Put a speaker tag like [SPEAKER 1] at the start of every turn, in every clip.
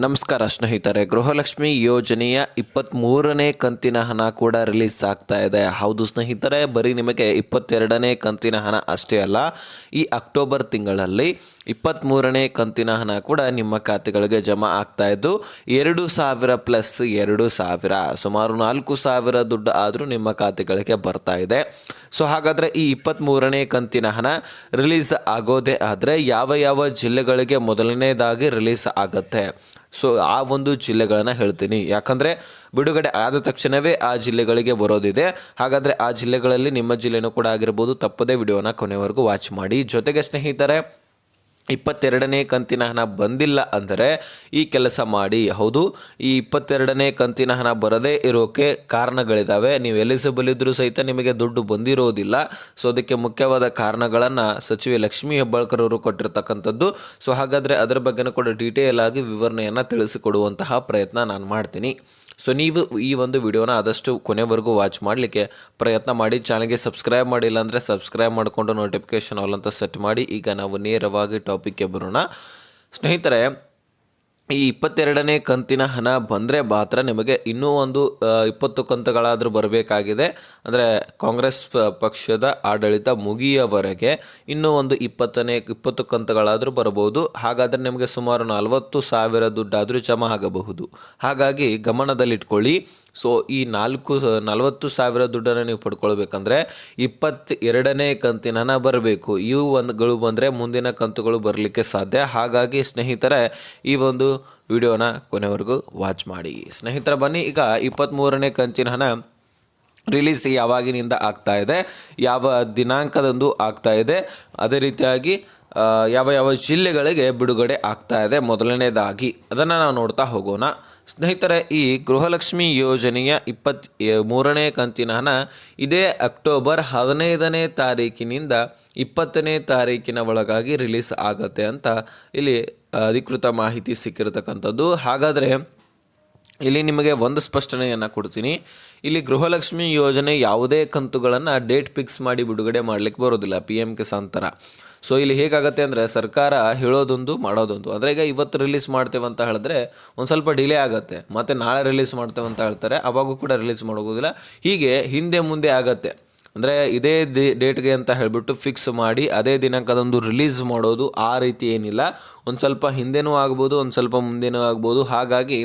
[SPEAKER 1] ನಮಸ್ಕಾರ ಸ್ನೇಹಿತರೆ, ಗೃಹಲಕ್ಷ್ಮಿ ಯೋಜನೆಯ ಇಪ್ಪತ್ತ್ಮೂರನೇ ಕಂತಿನ ಹಣ ಕೂಡ ರಿಲೀಸ್ ಆಗ್ತಾ ಇದೆ. ಹೌದು ಸ್ನೇಹಿತರೆ, ಬರೀ ನಿಮಗೆ ಇಪ್ಪತ್ತೆರಡನೇ ಕಂತಿನ ಹಣ ಅಷ್ಟೇ ಅಲ್ಲ, ಈ ಅಕ್ಟೋಬರ್ ತಿಂಗಳಲ್ಲಿ ಇಪ್ಪತ್ತ್ಮೂರನೇ ಕಂತಿನ ಹಣ ಕೂಡ ನಿಮ್ಮ ಖಾತೆಗಳಿಗೆ ಜಮಾ ಆಗ್ತಾ ಇದ್ದು, ಎರಡು ಸಾವಿರ ಪ್ಲಸ್ ಎರಡು ಸಾವಿರ, ಸುಮಾರು ನಾಲ್ಕು ಸಾವಿರ ದುಡ್ಡು ಆದರೂ ನಿಮ್ಮ ಖಾತೆಗಳಿಗೆ ಬರ್ತಾ ಇದೆ. ಸೊ ಹಾಗಾದರೆ ಈ ಇಪ್ಪತ್ತ್ಮೂರನೇ ಕಂತಿನ ಹಣ ರಿಲೀಸ್ ಆಗೋದೇ ಆದರೆ ಯಾವ ಯಾವ ಜಿಲ್ಲೆಗಳಿಗೆ ಮೊದಲನೇದಾಗಿ ರಿಲೀಸ್ ಆಗುತ್ತೆ? ಸೊ ಆ ಒಂದು ಜಿಲ್ಲೆಗಳನ್ನು ಹೇಳ್ತೀನಿ. ಯಾಕಂದರೆ ಬಿಡುಗಡೆ ಆದ ತಕ್ಷಣವೇ ಆ ಜಿಲ್ಲೆಗಳಿಗೆ ಬರೋದಿದೆ. ಹಾಗಾದರೆ ಆ ಜಿಲ್ಲೆಗಳಲ್ಲಿ ನಿಮ್ಮ ಜಿಲ್ಲೆನೂ ಕೂಡ ಆಗಿರ್ಬೋದು. ತಪ್ಪದೇ ವಿಡಿಯೋನ ಕೊನೆವರೆಗೂ ವಾಚ್ ಮಾಡಿ. ಜೊತೆಗೆ ಸ್ನೇಹಿತರೆ ಇಪ್ಪತ್ತೆರಡನೇ ಕಂತಿನ ಹಣ ಬಂದಿಲ್ಲ ಅಂದರೆ ಈ ಕೆಲಸ ಮಾಡಿ. ಹೌದು, ಈ ಇಪ್ಪತ್ತೆರಡನೇ ಕಂತಿನ ಹಣ ಬರದೇ ಇರೋಕೆ ಕಾರಣಗಳಿದ್ದಾವೆ ನೀವು ಎಲಿಜಿಬಲ್ ಇದ್ದರೂ ಸಹಿತ ನಿಮಗೆ ದುಡ್ಡು ಬಂದಿರೋದಿಲ್ಲ. ಸೊ, ಅದಕ್ಕೆ ಮುಖ್ಯವಾದ ಕಾರಣಗಳನ್ನು ಸಚಿವೆ ಲಕ್ಷ್ಮೀ ಹೆಬ್ಬಾಳ್ಕರ್ ಅವರು ಕೊಟ್ಟಿರ್ತಕ್ಕಂಥದ್ದು. ಸೊ, ಹಾಗಾದರೆ ಅದರ ಬಗ್ಗೆನೂ ಕೂಡ ಡೀಟೇಲ್ ಆಗಿ ವಿವರಣೆಯನ್ನು ತಿಳಿಸಿಕೊಡುವಂತಹ ಪ್ರಯತ್ನ ನಾನು ಮಾಡ್ತೀನಿ. ಸೊ ನೀವು ಈ ಒಂದು ವಿಡಿಯೋನ ಆದಷ್ಟು ಕೊನೆವರೆಗೂ ವಾಚ್ ಮಾಡಲಿಕ್ಕೆ ಪ್ರಯತ್ನ ಮಾಡಿ. ಚಾನಲ್ಗೆ ಸಬ್ಸ್ಕ್ರೈಬ್ ಮಾಡಿಲ್ಲ ಅಂದರೆ ಸಬ್ಸ್ಕ್ರೈಬ್ ಮಾಡಿಕೊಂಡು ನೋಟಿಫಿಕೇಷನ್ ಆಲ್ ಅಂತ ಸೆಟ್ ಮಾಡಿ. ಈಗ ನಾವು ನೇರವಾಗಿ ಟಾಪಿಕ್ಗೆ ಬರೋಣ. ಸ್ನೇಹಿತರೆ ಈ ಇಪ್ಪತ್ತೆರಡನೇ ಕಂತಿನ ಹಣ ಬಂದರೆ ಮಾತ್ರ ನಿಮಗೆ ಇನ್ನೂ ಒಂದು ಇಪ್ಪತ್ತು ಕಂತುಗಳಾದರೂ ಬರಬೇಕಾಗಿದೆ. ಅಂದರೆ ಕಾಂಗ್ರೆಸ್ ಪಕ್ಷದ ಆಡಳಿತ ಮುಗಿಯವರೆಗೆ ಇನ್ನೂ ಒಂದು ಇಪ್ಪತ್ತನೇ, ಇಪ್ಪತ್ತು ಕಂತುಗಳಾದರೂ ಬರಬಹುದು. ಹಾಗಾದರೆ ನಿಮಗೆ ಸುಮಾರು ನಲವತ್ತು ಸಾವಿರ ದುಡ್ಡಾದರೂ ಜಮಾ ಆಗಬಹುದು. ಹಾಗಾಗಿ ಗಮನದಲ್ಲಿಟ್ಕೊಳ್ಳಿ. ಸೊ, ಈ ನಾಲ್ಕು, ನಲವತ್ತು ಸಾವಿರ ದುಡ್ಡನ್ನು ನೀವು ಪಡ್ಕೊಳ್ಬೇಕಂದ್ರೆ ಇಪ್ಪತ್ತ ಎರಡನೇ ಕಂತಿನ ಹಣ ಬರಬೇಕು. ಇವು ಒಂದುಗಳು ಬಂದರೆ ಮುಂದಿನ ಕಂತುಗಳು ಬರಲಿಕ್ಕೆ ಸಾಧ್ಯ. ಹಾಗಾಗಿ ಸ್ನೇಹಿತರೆ, ಈ ಒಂದು ವಿಡಿಯೋನ ಕೊನೆವರೆಗೂ ವಾಚ್ ಮಾಡಿ. ಸ್ನೇಹಿತರ ಬನ್ನಿ ಈಗ ಇಪ್ಪತ್ತ್ಮೂರನೇ ಕಂಚಿನ ಹಣ. ರಿಲೀಸ್ ಯಾವಾಗಿನಿಂದ ಆಗ್ತಾ ಇದೆ, ಯಾವ ದಿನಾಂಕದಂದು ಆಗ್ತಾ ಇದೆ, ಅದೇ ರೀತಿಯಾಗಿ ಯಾವ ಯಾವ ಜಿಲ್ಲೆಗಳಿಗೆ ಬಿಡುಗಡೆ ಆಗ್ತಾ ಇದೆ ಮೊದಲನೇದಾಗಿ. ಅದನ್ನು ನಾವು ನೋಡ್ತಾ ಹೋಗೋಣ. ಸ್ನೇಹಿತರೆ, ಈ ಗೃಹಲಕ್ಷ್ಮಿ ಯೋಜನೆಯ ಇಪ್ಪತ್ ಮೂರನೇ ಕಂತಿನ ಹಣ ಇದೇ ಅಕ್ಟೋಬರ್ ಹದಿನೈದನೇ ತಾರೀಕಿನಿಂದ ಇಪ್ಪತ್ತನೇ ತಾರೀಕಿನ ಒಳಗಾಗಿ ರಿಲೀಸ್ ಆಗತ್ತೆ ಅಂತ ಇಲ್ಲಿ ಅಧಿಕೃತ ಮಾಹಿತಿ ಸಿಕ್ಕಿರತಕ್ಕಂಥದ್ದು. ಹಾಗಾದರೆ ಇಲ್ಲಿ ನಿಮಗೆ ಒಂದು ಸ್ಪಷ್ಟನೆಯನ್ನು ಕೊಡ್ತೀನಿ. ಇಲ್ಲಿ ಗೃಹಲಕ್ಷ್ಮಿ ಯೋಜನೆ ಯಾವುದೇ ಕಂತುಗಳನ್ನು ಡೇಟ್ ಫಿಕ್ಸ್ ಮಾಡಿ ಬಿಡುಗಡೆ ಮಾಡಲಿಕ್ಕೆ ಬರೋದಿಲ್ಲ ಪಿ ಎಂ ಕಿಸಾನ್ ಥರ ಸೊ ಇಲ್ಲಿ ಹೇಗಾಗುತ್ತೆ ಅಂದರೆ ಸರ್ಕಾರ ಹೇಳೋದೊಂದು, ಮಾಡೋದೊಂದು. ಅಂದರೆ ಈಗ ಇವತ್ತು ರಿಲೀಸ್ ಮಾಡ್ತೇವೆ ಅಂತ ಹೇಳಿದ್ರೆ ಒಂದು ಸ್ವಲ್ಪ ಡಿಲೇ ಆಗುತ್ತೆ. ಮತ್ತು ನಾಳೆ ರಿಲೀಸ್ ಮಾಡ್ತೇವೆ ಅಂತ ಹೇಳ್ತಾರೆ. ಅವಾಗೂ ಕೂಡ ರಿಲೀಸ್ ಮಾಡೋಗೋದಿಲ್ಲ. ಹೀಗೆ ಹಿಂದೆ ಮುಂದೆ ಆಗತ್ತೆ. ಅಂದರೆ ಇದೇ ದಿ ಡೇಟ್ಗೆ ಅಂತ ಹೇಳಿಬಿಟ್ಟು ಫಿಕ್ಸ್ ಮಾಡಿ, ಅದೇ ದಿನಾಂಕದಂದು ರಿಲೀಸ್ ಮಾಡೋದು ಆ ರೀತಿ ಏನಿಲ್ಲ. ಒಂದು ಸ್ವಲ್ಪ ಹಿಂದೆನೂ ಆಗ್ಬೋದು, ಒಂದು ಸ್ವಲ್ಪ ಮುಂದೆನೂ ಆಗ್ಬೋದು. ಹಾಗಾಗಿ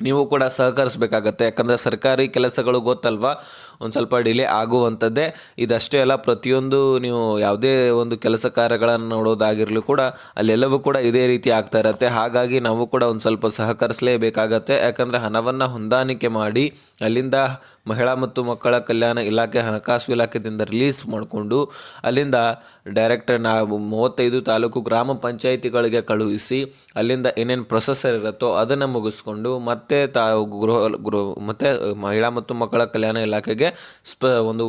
[SPEAKER 1] ನೀವು ಕೂಡ ಸಹಕರಿಸಬೇಕಾಗತ್ತೆ. ಯಾಕಂದರೆ ಸರ್ಕಾರಿ ಕೆಲಸಗಳು ಗೊತ್ತಲ್ವಾ? ಒಂದು ಸ್ವಲ್ಪ ಡಿಲೇ ಆಗುವಂಥದ್ದೇ. ಇದಷ್ಟೇ ಅಲ್ಲ, ಪ್ರತಿಯೊಂದು ನೀವು ಯಾವುದೇ ಒಂದು ಕೆಲಸ ಕಾರ್ಯಗಳನ್ನು ನೋಡೋದಾಗಿರಲಿ ಕೂಡ ಅಲ್ಲೆಲ್ಲವೂ ಕೂಡ ಇದೇ ರೀತಿ ಆಗ್ತಾ ಇರತ್ತೆ. ಹಾಗಾಗಿ ನಾವು ಕೂಡ ಒಂದು ಸ್ವಲ್ಪ ಸಹಕರಿಸಲೇಬೇಕಾಗತ್ತೆ. ಯಾಕಂದರೆ ಹಣವನ್ನು ಹೊಂದಾಣಿಕೆ ಮಾಡಿ ಅಲ್ಲಿಂದ ಮಹಿಳಾ ಮತ್ತು ಮಕ್ಕಳ ಕಲ್ಯಾಣ ಇಲಾಖೆ ಹಣಕಾಸು ಇಲಾಖೆದಿಂದ ರಿಲೀಸ್ ಮಾಡಿಕೊಂಡು ಅಲ್ಲಿಂದ ಡೈರೆಕ್ಟರ್ ನಾವು ಮೂವತ್ತೈದು ತಾಲೂಕು ಗ್ರಾಮ ಪಂಚಾಯಿತಿಗಳಿಗೆ ಕಳುಹಿಸಿ ಅಲ್ಲಿಂದ ಏನೇನು ಪ್ರೊಸೆಸರ್ ಇರುತ್ತೋ ಅದನ್ನು ಮುಗಿಸ್ಕೊಂಡು ಮತ್ತೆ ತಾ ಗೃಹ ಗೃಹ ಮತ್ತು ಮಹಿಳಾ ಮತ್ತು ಮಕ್ಕಳ ಕಲ್ಯಾಣ ಇಲಾಖೆಗೆ ಸ್ಪ ಒಂದು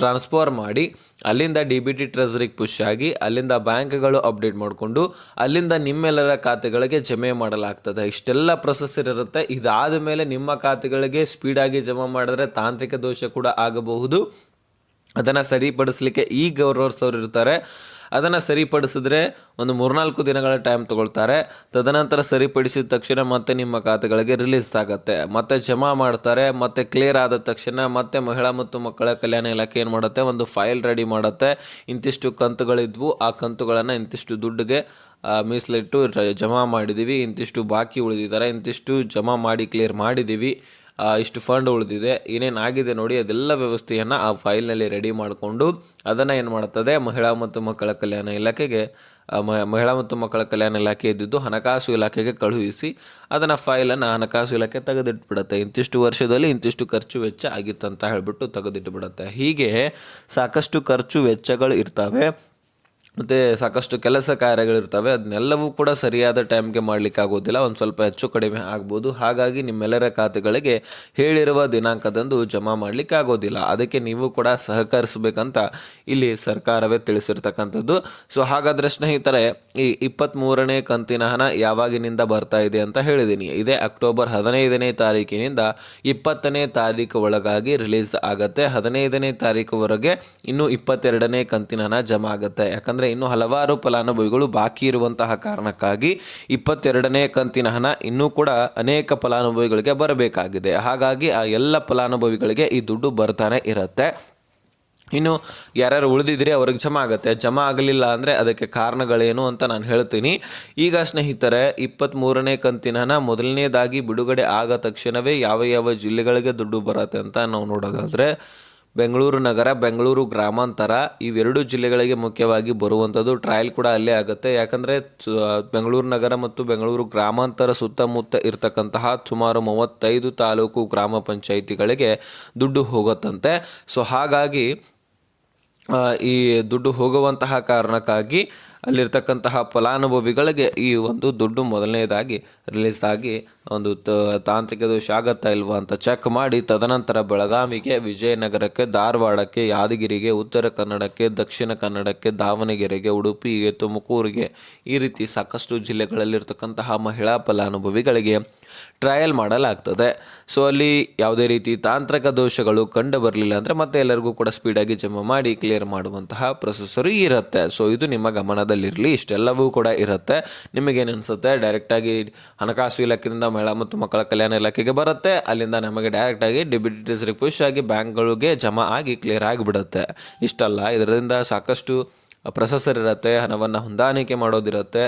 [SPEAKER 1] ಟ್ರಾನ್ಸ್ಫರ್ ಮಾಡಿ ಅಲ್ಲಿಂದ ಡಿ ಬಿ ಟಿ ಟ್ರೆಸರಿಗೆ ಪುಷ್ ಆಗಿ ಅಲ್ಲಿಂದ ಬ್ಯಾಂಕ್ಗಳು ಅಪ್ಡೇಟ್ ಮಾಡಿಕೊಂಡು ಅಲ್ಲಿಂದ ನಿಮ್ಮೆಲ್ಲರ ಖಾತೆಗಳಿಗೆ ಜಮೆ ಮಾಡಲಾಗ್ತದೆ. ಇಷ್ಟೆಲ್ಲ ಪ್ರೊಸೆಸರ್ ಇರುತ್ತೆ. ಇದಾದ ಮೇಲೆ ನಿಮ್ಮ ಖಾತೆಗಳಿಗೆ ಸ್ಪೀಡಾಗಿ ಜಮಾ ಮಾಡಿದ್ರೆ ತಾಂತ್ರಿಕ ದೋಷ ಕೂಡ ಆಗಬಹುದು. ಅದನ್ನು ಸರಿಪಡಿಸಲಿಕ್ಕೆ ಈ ಗೌರವಿಸೋರು ಇರ್ತಾರೆ. ಅದನ್ನು ಸರಿಪಡಿಸಿದ್ರೆ ಒಂದು ಮೂರ್ನಾಲ್ಕು ದಿನಗಳ ಟೈಮ್ ತಗೊಳ್ತಾರೆ. ತದನಂತರ ಸರಿಪಡಿಸಿದ ತಕ್ಷಣ ಮತ್ತೆ ನಿಮ್ಮ ಖಾತೆಗಳಿಗೆ ರಿಲೀಸ್ ಆಗುತ್ತೆ. ಮತ್ತೆ ಜಮಾ ಮಾಡ್ತಾರೆ, ಮತ್ತೆ ಕ್ಲಿಯರ್ ಆದ ತಕ್ಷಣ ಮತ್ತೆ ಮಹಿಳಾ ಮತ್ತು ಮಕ್ಕಳ ಕಲ್ಯಾಣ ಇಲಾಖೆ ಏನು ಮಾಡುತ್ತೆ? ಒಂದು ಫೈಲ್ ರೆಡಿ ಮಾಡುತ್ತೆ. ಇಂತಿಷ್ಟು ಕಂತುಗಳಿದ್ವು, ಆ ಕಂತುಗಳನ್ನು ಇಂತಿಷ್ಟು ದುಡ್ಡಿಗೆ ಮೀಸಲಿಟ್ಟು ಜಮಾ ಮಾಡಿದ್ದೀವಿ ಇಂತಿಷ್ಟು ಬಾಕಿ ಉಳಿದಿದ್ದಾರೆ ಇಂತಿಷ್ಟು ಜಮಾ ಮಾಡಿ ಕ್ಲಿಯರ್ ಮಾಡಿದ್ದೀವಿ ಇಷ್ಟು ಫಂಡ್ ಉಳಿದಿದೆ, ಏನೇನು ಆಗಿದೆ ನೋಡಿ ಅದೆಲ್ಲ ವ್ಯವಸ್ಥೆಯನ್ನು ಆ ಫೈಲ್ನಲ್ಲಿ ರೆಡಿ ಮಾಡಿಕೊಂಡು ಅದನ್ನು ಏನು ಮಾಡ್ತದೆ, ಮಹಿಳಾ ಮತ್ತು ಮಕ್ಕಳ ಕಲ್ಯಾಣ ಇಲಾಖೆಗೆ ಮಹಿಳಾ ಮತ್ತು ಮಕ್ಕಳ ಕಲ್ಯಾಣ ಇಲಾಖೆ ಇದ್ದಿದ್ದು ಹಣಕಾಸು ಇಲಾಖೆಗೆ ಕಳುಹಿಸಿ ಅದನ್ನು ಫೈಲನ್ನು ಹಣಕಾಸು ಇಲಾಖೆ ತೆಗೆದಿಟ್ಬಿಡುತ್ತೆ. ಇಂತಿಷ್ಟು ವರ್ಷದಲ್ಲಿ ಇಂತಿಷ್ಟು ಖರ್ಚು ವೆಚ್ಚ ಆಗಿತ್ತು ಅಂತ ಹೇಳಿಬಿಟ್ಟು ತೆಗೆದಿಟ್ಬಿಡುತ್ತೆ. ಹೀಗೆ ಸಾಕಷ್ಟು ಖರ್ಚು ವೆಚ್ಚಗಳು ಇರ್ತವೆ. ಮತ್ತು ಸಾಕಷ್ಟು ಕೆಲಸ ಕಾರ್ಯಗಳಿರ್ತವೆ. ಅದನ್ನೆಲ್ಲವೂ ಕೂಡ ಸರಿಯಾದ ಟೈಮ್ಗೆ ಮಾಡಲಿಕ್ಕಾಗೋದಿಲ್ಲ ಒಂದು ಸ್ವಲ್ಪ ಹೆಚ್ಚು ಕಡಿಮೆ ಆಗ್ಬೋದು. ಹಾಗಾಗಿ ನಿಮ್ಮೆಲ್ಲರ ಖಾತೆಗಳಿಗೆ ಹೇಳಿರುವ ದಿನಾಂಕದಂದು ಜಮಾ ಮಾಡಲಿಕ್ಕಾಗೋದಿಲ್ಲ. ಅದಕ್ಕೆ ನೀವು ಕೂಡ ಸಹಕರಿಸಬೇಕಂತ ಇಲ್ಲಿ ಸರ್ಕಾರವೇ ತಿಳಿಸಿರ್ತಕ್ಕಂಥದ್ದು. ಸೊ, ಹಾಗಾದರೆ ಸ್ನೇಹಿತರೆ, ಈ ಇಪ್ಪತ್ತ್ಮೂರನೇ ಕಂತಿನ ಹಣ ಯಾವಾಗಿನಿಂದ ಬರ್ತಾ ಇದೆ ಅಂತ ಹೇಳಿದ್ದೀನಿ. ಇದೇ ಅಕ್ಟೋಬರ್ ಹದಿನೈದನೇ ತಾರೀಕಿನಿಂದ ಇಪ್ಪತ್ತನೇ ತಾರೀಕು ಒಳಗಾಗಿ ರಿಲೀಸ್ ಆಗುತ್ತೆ. ಹದಿನೈದನೇ ತಾರೀಕುವರೆಗೆ ಇನ್ನೂ ಇಪ್ಪತ್ತೆರಡನೇ ಕಂತಿನ ಹಣ ಜಮಾ ಆಗುತ್ತೆ. ಯಾಕಂದರೆ ಯಾಕಂದರೆ ಇನ್ನೂ ಹಲವಾರು ಫಲಾನುಭವಿಗಳು ಬಾಕಿ ಇರುವಂತಹ ಕಾರಣಕ್ಕಾಗಿ ಇಪ್ಪತ್ತೆರಡನೇ ಕಂತಿನ ಹಣ ಇನ್ನೂ ಕೂಡ ಅನೇಕ ಫಲಾನುಭವಿಗಳಿಗೆ ಬರಬೇಕಾಗಿದೆ. ಹಾಗಾಗಿ ಆ ಎಲ್ಲ ಫಲಾನುಭವಿಗಳಿಗೆ ಈ ದುಡ್ಡು ಬರ್ತಾನೆ ಇರುತ್ತೆ. ಇನ್ನು ಯಾರ್ಯಾರು ಉಳಿದಿದ್ರೆ ಅವ್ರಿಗೆ ಜಮಾ ಆಗುತ್ತೆ. ಜಮಾ ಆಗಲಿಲ್ಲ ಅಂದರೆ ಅದಕ್ಕೆ ಕಾರಣಗಳೇನು ಅಂತ ನಾನು ಹೇಳ್ತೀನಿ. ಈಗ ಸ್ನೇಹಿತರೆ ಇಪ್ಪತ್ತ್ಮೂರನೇ ಕಂತಿನ ಹಣ ಮೊದಲನೇದಾಗಿ ಬಿಡುಗಡೆ ಆಗ ತಕ್ಷಣವೇ ಯಾವ ಯಾವ ಜಿಲ್ಲೆಗಳಿಗೆ ದುಡ್ಡು ಬರುತ್ತೆ ಅಂತ ನಾವು ನೋಡೋದಾದರೆ ಬೆಂಗಳೂರು ನಗರ, ಬೆಂಗಳೂರು ಗ್ರಾಮಾಂತರ ಇವೆರಡು ಜಿಲ್ಲೆಗಳಿಗೆ ಮುಖ್ಯವಾಗಿ ಬರುವಂಥದ್ದು. ಟ್ರಯಲ್ ಕೂಡ ಅಲ್ಲೇ ಆಗುತ್ತೆ. ಯಾಕಂದರೆ ಬೆಂಗಳೂರು ನಗರ ಮತ್ತು ಬೆಂಗಳೂರು ಗ್ರಾಮಾಂತರ ಸುತ್ತಮುತ್ತ ಇರತಕ್ಕಂತಹ ಸುಮಾರು ಮೂವತ್ತೈದು ತಾಲೂಕು ಗ್ರಾಮ ಪಂಚಾಯಿತಿಗಳಿಗೆ ದುಡ್ಡು ಹೋಗುತ್ತಂತೆ. ಸೊ, ಹಾಗಾಗಿ ಈ ದುಡ್ಡು ಹೋಗುವಂತಹ ಕಾರಣಕ್ಕಾಗಿ ಅಲ್ಲಿರ್ತಕ್ಕಂತಹ ಫಲಾನುಭವಿಗಳಿಗೆ ಈ ಒಂದು ದುಡ್ಡು ಮೊದಲನೇದಾಗಿ ರಿಲೀಸ್ ಆಗಿ ಒಂದು ತಾಂತ್ರಿಕ ದೋಷ ಆಗತ್ತಾ ಇಲ್ವಾ ಅಂತ ಚೆಕ್ ಮಾಡಿ, ತದನಂತರ ಬೆಳಗಾವಿಗೆ, ವಿಜಯನಗರಕ್ಕೆ, ಧಾರವಾಡಕ್ಕೆ, ಯಾದಗಿರಿಗೆ, ಉತ್ತರ ಕನ್ನಡಕ್ಕೆ, ದಕ್ಷಿಣ ಕನ್ನಡಕ್ಕೆ, ದಾವಣಗೆರೆಗೆ, ಉಡುಪಿಗೆ, ತುಮಕೂರಿಗೆ ಈ ರೀತಿ ಸಾಕಷ್ಟು ಜಿಲ್ಲೆಗಳಲ್ಲಿರ್ತಕ್ಕಂತಹ ಮಹಿಳಾ ಫಲಾನುಭವಿಗಳಿಗೆ ಟ್ರಯಲ್ ಮಾಡಲಾಗ್ತದೆ. ಸೊ ಅಲ್ಲಿ ಯಾವುದೇ ರೀತಿ ತಾಂತ್ರಿಕ ದೋಷಗಳು ಕಂಡು ಬರಲಿಲ್ಲ ಅಂದರೆ ಮತ್ತೆ ಎಲ್ಲರಿಗೂ ಕೂಡ ಸ್ಪೀಡಾಗಿ ಜಮಾ ಮಾಡಿ ಕ್ಲಿಯರ್ ಮಾಡುವಂತಹ ಪ್ರೊಸೆಸರು ಇರುತ್ತೆ. ಸೊ ಇದು ನಿಮ್ಮ ಗಮನದಲ್ಲಿರಲಿ, ಇಷ್ಟೆಲ್ಲವೂ ಕೂಡ ಇರುತ್ತೆ. ನಿಮಗೇನು ಅನಿಸುತ್ತೆ? ಡೈರೆಕ್ಟಾಗಿ ಹಣಕಾಸು ಇಲಾಖೆಯಿಂದ ಮಹಿಳಾ ಮತ್ತು ಮಕ್ಕಳ ಕಲ್ಯಾಣ ಇಲಾಖೆಗೆ ಬರುತ್ತೆ. ಅಲ್ಲಿಂದ ನಮಗೆ ಡೈರೆಕ್ಟಾಗಿ ಡಿಬಿಟಿಸ್ರಿಗೆ ಪುಷ್ ಆಗಿ ಬ್ಯಾಂಕ್ಗಳಿಗೆ ಜಮಾ ಆಗಿ ಕ್ಲಿಯರ್ ಆಗಿಬಿಡುತ್ತೆ. ಇಷ್ಟಲ್ಲ, ಇದರಿಂದ ಸಾಕಷ್ಟು ಪ್ರೊಸೆಸರ್ ಇರುತ್ತೆ, ಹಣವನ್ನು ಹೊಂದಾಣಿಕೆ ಮಾಡೋದಿರುತ್ತೆ,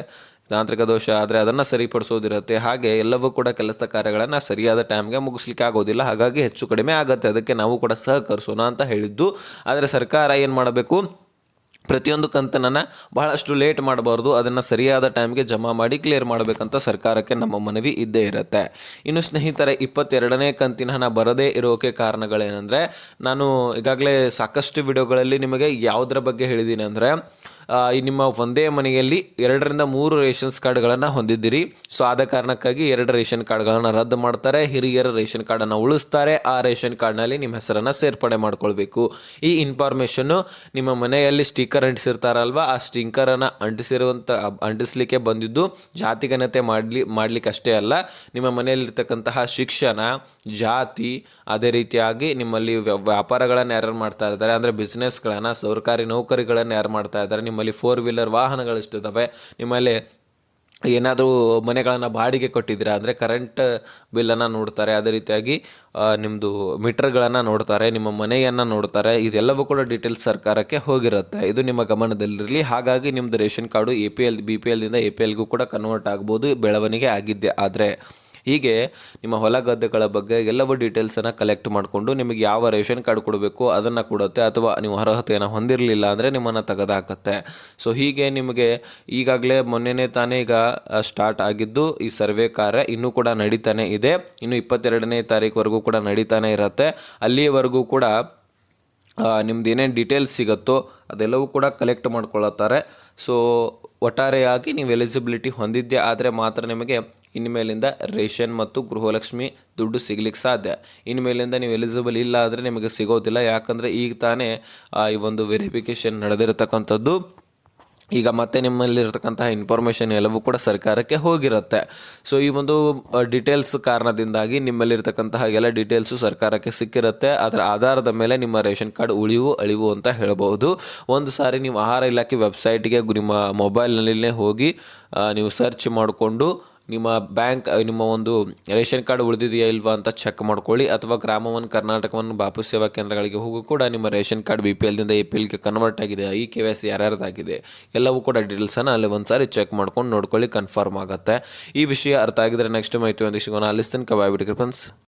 [SPEAKER 1] ತಾಂತ್ರಿಕ ದೋಷ ಆದರೆ ಅದನ್ನು ಸರಿಪಡಿಸೋದಿರುತ್ತೆ. ಹಾಗೆ ಎಲ್ಲವೂ ಕೂಡ ಕೆಲಸದ ಕಾರ್ಯಗಳನ್ನು ಸರಿಯಾದ ಟೈಮ್ಗೆ ಮುಗಿಸ್ಲಿಕ್ಕೆ ಆಗೋದಿಲ್ಲ. ಹಾಗಾಗಿ ಹೆಚ್ಚು ಕಡಿಮೆ ಆಗುತ್ತೆ. ಅದಕ್ಕೆ ನಾವು ಕೂಡ ಸಹಕರಿಸೋಣ ಅಂತ ಹೇಳಿದ್ದು. ಆದರೆ ಸರ್ಕಾರ ಏನು ಮಾಡಬೇಕು? ಪ್ರತಿಯೊಂದು ಕಂತನನ್ನು ಬಹಳಷ್ಟು ಲೇಟ್ ಮಾಡಬಾರ್ದು. ಅದನ್ನು ಸರಿಯಾದ ಟೈಮ್ಗೆ ಜಮಾ ಮಾಡಿ ಕ್ಲಿಯರ್ ಮಾಡಬೇಕಂತ ಸರ್ಕಾರಕ್ಕೆ ನಮ್ಮ ಮನವಿ ಇದ್ದೇ ಇರುತ್ತೆ. ಇನ್ನು ಸ್ನೇಹಿತರೆ, ಇಪ್ಪತ್ತೆರಡನೇ ಕಂತಿನ ಹಣ ಬರದೇ ಇರೋಕೆ ಕಾರಣಗಳೇನೆಂದರೆ, ನಾನು ಈಗಾಗಲೇ ಸಾಕಷ್ಟು ವಿಡಿಯೋಗಳಲ್ಲಿ ನಿಮಗೆ ಯಾವುದರ ಬಗ್ಗೆ ಹೇಳಿದ್ದೀನಿ ಅಂದರೆ ಈ ನಿಮ್ಮ ಒಂದೇ ಮನೆಯಲ್ಲಿ ಎರಡರಿಂದ ಮೂರು ರೇಷನ್ಸ್ ಕಾರ್ಡ್ಗಳನ್ನು ಹೊಂದಿದ್ದೀರಿ. ಸೊ ಆದ ಕಾರಣಕ್ಕಾಗಿ ಎರಡು ರೇಷನ್ ಕಾರ್ಡ್ಗಳನ್ನು ರದ್ದು ಮಾಡ್ತಾರೆ. ಹಿರಿಯರ ರೇಷನ್ ಕಾರ್ಡನ್ನು ಉಳಿಸ್ತಾರೆ. ಆ ರೇಷನ್ ಕಾರ್ಡ್ನಲ್ಲಿ ನಿಮ್ಮ ಹೆಸರನ್ನು ಸೇರ್ಪಡೆ ಮಾಡ್ಕೊಳ್ಬೇಕು. ಈ ಇನ್ಫಾರ್ಮೇಷನ್ನು ನಿಮ್ಮ ಮನೆಯಲ್ಲಿ ಸ್ಟಿಕ್ಕರ್ ಅಂಟಿಸಿರ್ತಾರಲ್ವ, ಆ ಸ್ಟಿಂಕರನ್ನು ಅಂಟಿಸಿರುವಂಥ ಅಂಟಿಸ್ಲಿಕ್ಕೆ ಬಂದಿದ್ದು ಜಾತಿಗಣತೆ ಮಾಡಲಿ ಮಾಡಲಿಕ್ಕೆ ಅಷ್ಟೇ ಅಲ್ಲ, ನಿಮ್ಮ ಮನೆಯಲ್ಲಿರ್ತಕ್ಕಂತಹ ಶಿಕ್ಷಣ, ಜಾತಿ, ಅದೇ ರೀತಿಯಾಗಿ ನಿಮ್ಮಲ್ಲಿ ವ್ಯ- ವ್ಯಾಪಾರಗಳನ್ನು ಯಾರು ಮಾಡ್ತಾ ಇದ್ದಾರೆ, ಅಂದರೆ ಬಿಸ್ನೆಸ್ಗಳನ್ನು ಸರ್ಕಾರಿ ನೌಕರಿಗಳನ್ನು ಯಾರು ಮಾಡ್ತಾ ಇದ್ದಾರೆ ನಿಮ್ಮಲ್ಲಿ ಫೋರ್ ವೀಲರ್ ವಾಹನಗಳು ಎಷ್ಟಿದ್ದಾವೆ ನಿಮ್ಮಲ್ಲಿ ಏನಾದರೂ ಮನೆಗಳನ್ನು ಬಾಡಿಗೆ ಕೊಟ್ಟಿದ್ದೀರಾ ಅಂದರೆ ಕರೆಂಟ್ ಬಿಲ್ಲನ್ನು ನೋಡ್ತಾರೆ. ಅದೇ ರೀತಿಯಾಗಿ ನಿಮ್ಮದು ಮೀಟರ್ಗಳನ್ನು ನೋಡ್ತಾರೆ, ನಿಮ್ಮ ಮನೆಯನ್ನು ನೋಡ್ತಾರೆ. ಇದೆಲ್ಲವೂ ಕೂಡ ಡೀಟೇಲ್ಸ್ ಸರ್ಕಾರಕ್ಕೆ ಹೋಗಿರುತ್ತೆ. ಇದು ನಿಮ್ಮ ಗಮನದಲ್ಲಿರಲಿ. ಹಾಗಾಗಿ ನಿಮ್ಮದು ration card A P L B P ಎಲ್ನಿಂದ A P ಎಲ್ಗೂ ಕೂಡ ಕನ್ವರ್ಟ್ ಆಗ್ಬೋದು, ಬೆಳವಣಿಗೆ ಆಗಿದ್ದೆ ಆದರೆ ಹೀಗೆ ನಿಮ್ಮ ಹೊಲ ಗದ್ದೆಗಳ ಬಗ್ಗೆ ಎಲ್ಲವೂ ಡೀಟೇಲ್ಸನ್ನು ಕಲೆಕ್ಟ್ ಮಾಡಿಕೊಂಡು ನಿಮಗೆ ಯಾವ ರೇಷನ್ ಕಾರ್ಡ್ ಕೊಡಬೇಕು ಅದನ್ನು ಕೊಡುತ್ತೆ ಅಥವಾ ನೀವು ಅರ್ಹತೆಯನ್ನು ಹೊಂದಿರಲಿಲ್ಲ ಅಂದರೆ ನಿಮ್ಮನ್ನು ತೆಗೆದುಹಾಕುತ್ತೆ ಸೊ ಹೀಗೆ ನಿಮಗೆ ಈಗಾಗಲೇ ಮೊನ್ನೆನೇ ತಾನೇ ಈಗ ಸ್ಟಾರ್ಟ್ ಆಗಿದ್ದು ಈ ಸರ್ವೆ ಕಾರ್ಯ ಇನ್ನೂ ಕೂಡ ನಡೀತಾನೆ ಇದೆ. ಇನ್ನು ಇಪ್ಪತ್ತೆರಡನೇ ತಾರೀಕುವರೆಗೂ ಕೂಡ ನಡೀತಾನೆ ಇರುತ್ತೆ. ಅಲ್ಲಿಯವರೆಗೂ ಕೂಡ ನಿಮ್ದು ಏನೇನು ಡೀಟೇಲ್ಸ್ ಸಿಗುತ್ತೋ ಅದೆಲ್ಲವೂ ಕೂಡ ಕಲೆಕ್ಟ್ ಮಾಡ್ಕೊಳ್ಳುತ್ತಾರೆ ಸೊ ಒಟ್ಟಾರೆಯಾಗಿ ನೀವು ಎಲಿಜಿಬಿಲಿಟಿ ಹೊಂದಿದ್ದೆ ಆದರೆ ಮಾತ್ರ ನಿಮಗೆ ಇನ್ಮೇಲಿಂದ ರೇಷನ್ ಮತ್ತು ಗೃಹಲಕ್ಷ್ಮಿ ದುಡ್ಡು ಸಿಗ್ಲಿಕ್ಕೆ ಸಾಧ್ಯ. ಇನ್ಮೇಲಿಂದ ನೀವು ಎಲಿಜಿಬಲ್ ಇಲ್ಲ ಅಂದರೆ ನಿಮಗೆ ಸಿಗೋದಿಲ್ಲ. ಯಾಕಂದರೆ ಈಗ ತಾನೇ ಈ ಒಂದು ವೆರಿಫಿಕೇಷನ್ ನಡೆದಿರತಕ್ಕಂಥದ್ದು. ಈಗ ಮತ್ತೆ ನಿಮ್ಮಲ್ಲಿರ್ತಕ್ಕಂತಹ ಇನ್ಫಾರ್ಮೇಷನ್ ಎಲ್ಲವೂ ಕೂಡ ಸರ್ಕಾರಕ್ಕೆ ಹೋಗಿರುತ್ತೆ. ಸೊ ಈ ಒಂದು ಡೀಟೇಲ್ಸ್ ಕಾರಣದಿಂದಾಗಿ ನಿಮ್ಮಲ್ಲಿರ್ತಕ್ಕಂತಹ ಎಲ್ಲ ಡೀಟೇಲ್ಸು ಸರ್ಕಾರಕ್ಕೆ ಸಿಕ್ಕಿರುತ್ತೆ. ಅದರ ಆಧಾರದ ಮೇಲೆ ನಿಮ್ಮ ರೇಷನ್ ಕಾರ್ಡ್ ಉಳಿವು ಅಳಿವು ಅಂತ ಹೇಳಬಹುದು. ಒಂದು ಸಾರಿ ನೀವು ಆಹಾರ ಇಲಾಖೆ ವೆಬ್ಸೈಟ್ಗೆ ನಿಮ್ಮ ಮೊಬೈಲ್ನಲ್ಲಿ ಹೋಗಿ ನೀವು ಸರ್ಚ್ ಮಾಡಿಕೊಂಡು ನಿಮ್ಮ ಬ್ಯಾಂಕ್ ನಿಮ್ಮ ಒಂದು ರೇಷನ್ ಕಾರ್ಡ್ ಉಳಿದಿದೆಯಾ ಇಲ್ವಾ ಅಂತ ಚೆಕ್ ಮಾಡ್ಕೊಳ್ಳಿ. ಅಥವಾ ಗ್ರಾಮವನ್ನು, ಕರ್ನಾಟಕವನ್ನು ಬಾಪು ಸೇವಾ ಕೇಂದ್ರಗಳಿಗೆ ಹೋಗು ಕೂಡ ನಿಮ್ಮ ರೇಷನ್ ಕಾರ್ಡ್ ಬಿ ಪಿ ಎಲ್ದಿಂದ ಎ ಪಿ ಎಲ್ಗೆ ಕನ್ವರ್ಟ್ ಆಗಿದೆ. ಈ ಕೆ ವೈ ಸಿ ಯಾರ್ಯಾರ್ದಾಗಿದೆ, ಎಲ್ಲವೂ ಕೂಡ ಡೀಟೇಲ್ಸನ್ನು ಅಲ್ಲಿ ಒಂದು ಸಾರಿ ಚೆಕ್ ಮಾಡ್ಕೊಂಡು ನೋಡ್ಕೊಳ್ಳಿ ಕನ್ಫರ್ಮ್ ಆಗುತ್ತೆ. ಈ ವಿಷಯ ಅರ್ಥ ಆಗಿದ್ರೆ ನೆಕ್ಸ್ಟ್ ಮಾಹಿತಿ ಒಂದಿಗೆ ಸಿಗೋಣ ಅಲ್ಲಿಸ್ತೀನಿ ಕಬಾಯ್ ಬಿಡಿ ಫ್ರೆಂಡ್ಸ್